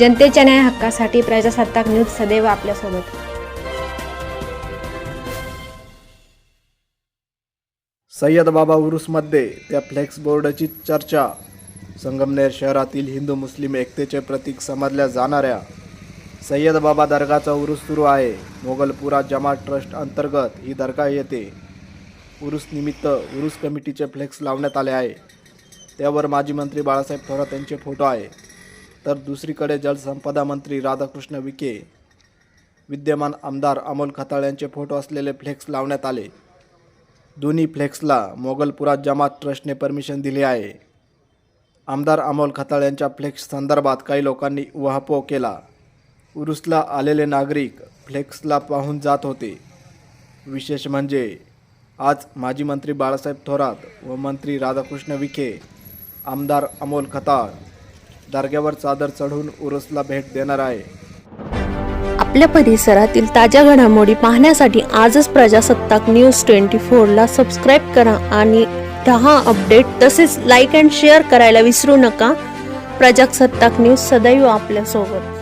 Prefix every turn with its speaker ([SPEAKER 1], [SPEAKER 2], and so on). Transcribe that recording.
[SPEAKER 1] जनतेच्या न्याय हक्कासाठी प्रजासत्ताक न्यूज सदैव आपल्यासोबत.
[SPEAKER 2] सय्यद बाबा उरुसमध्ये त्या फ्लेक्स बोर्डची चर्चा. संगमनेर शहरातील हिंदू मुस्लिम एकतेचे प्रतीक समजल्या जाणाऱ्या. सय्यद बाबा दर्गाचा उरूस सुरू आहे. मोगलपुरा जमात ट्रस्ट अंतर्गत ही दर्गा येते. उरूस निमित्त उरूस कमिटीचे फ्लेक्स लावण्यात आले आहे. त्यावर माजी मंत्री बाळासाहेब थोरात यांचे फोटो आहे. तर दुसरीकडे जलसंपदा मंत्री राधाकृष्ण विखे विद्यमान आमदार अमोल खताळ यांचे फोटो असलेले फ्लेक्स लावण्यात आले. दोन्ही फ्लेक्सला मोगलपुरा जमात ट्रस्टने परमिशन दिली आहे. आमदार अमोल खताळ यांच्या फ्लेक्स संदर्भात काही लोकांनी उहापोह केला. उरुसला आलेले नागरिक फ्लेक्सला पाहून जात होते. विशेष म्हणजे आज माजी मंत्री बाळासाहेब थोरात व मंत्री राधाकृष्ण विखे आमदार अमोल खताळ दर्ग्यावर चादर चढवून उरुसला भेट देणार आहे.
[SPEAKER 3] आपल्या परिसरातील ताज्या घडामोडी पाहण्यासाठी आजच प्रजासत्ताक न्यूज ट्वेंटी फोरला सबस्क्राईब करा आणि राहा अपडेट. तसेच लाईक अँड शेअर करायला विसरू नका. प्रजासत्ताक न्यूज सदैव आपल्यासोबत.